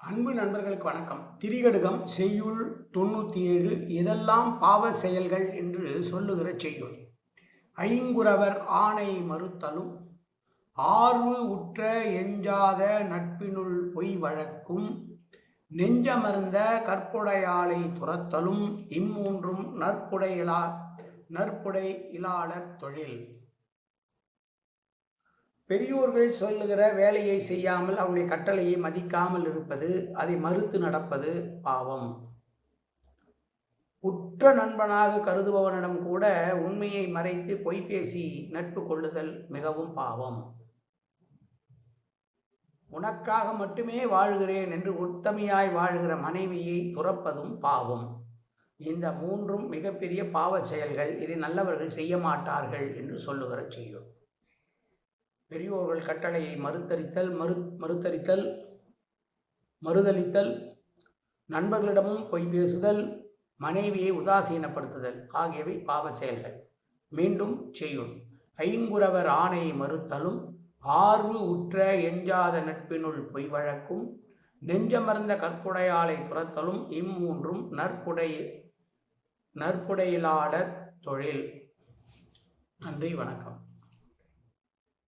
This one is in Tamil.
அன்பு நண்பர்களுக்கு வணக்கம். திரிகடுகம் செய்யுள் தொண்ணூற்றி ஏழு இதெல்லாம் பாவ செயல்கள் என்று சொல்லுகிற செய்யுள். ஐங்குறவர் ஆணை மறுத்தலும் ஆர்வு உற்ற எஞ்சாத நட்பினுள் பொய் வழக்கும் நெஞ்சமர்ந்த கற்புடையாளை துரத்தலும் இம்மூன்றும் நற்புடையிலா நற்புடை இலாளர் தொழில். பெரியோர்கள் சொல்லுகிற வேலையை செய்யாமல் அவருடைய கட்டளையை மதிக்காமல் இருப்பது அதை மறுத்து நடப்பது பாவம். உற்ற நண்பனாக கருதுபவனிடம் கூட உண்மையை மறைத்து பொய்பேசி நட்பு கொள்ளுதல் மிகவும் பாவம். உனக்காக மட்டுமே வாழ்கிறேன் என்று உத்தமையாய் வாழ்கிற மனைவியை துறப்பதும் பாவம். இந்த மூன்றும் மிகப்பெரிய பாவச் செயல்கள். இதை நல்லவர்கள் செய்ய மாட்டார்கள் என்று சொல்லுகிற செய்யும் பெரியோர்கள் கட்டளையை மறுத்தரித்தல் மறு மறுத்தரித்தல் மறுதளித்தல் நண்பர்களிடமும் பொய் பேசுதல் மனைவியை உதாசீனப்படுத்துதல் ஆகியவை பாவச் செயல்கள். மீண்டும் செய்யும் ஐங்குறவர் ஆணையை மறுத்தலும் ஆர்வு உற்ற எஞ்சாத நட்பினுள் பொய் வழக்கும் நெஞ்சமர்ந்த கற்புடையாளை துரத்தலும் இம்மூன்றும் நற்புடை நற்புடையிலாளர் தொழில். நன்றி வணக்கம்.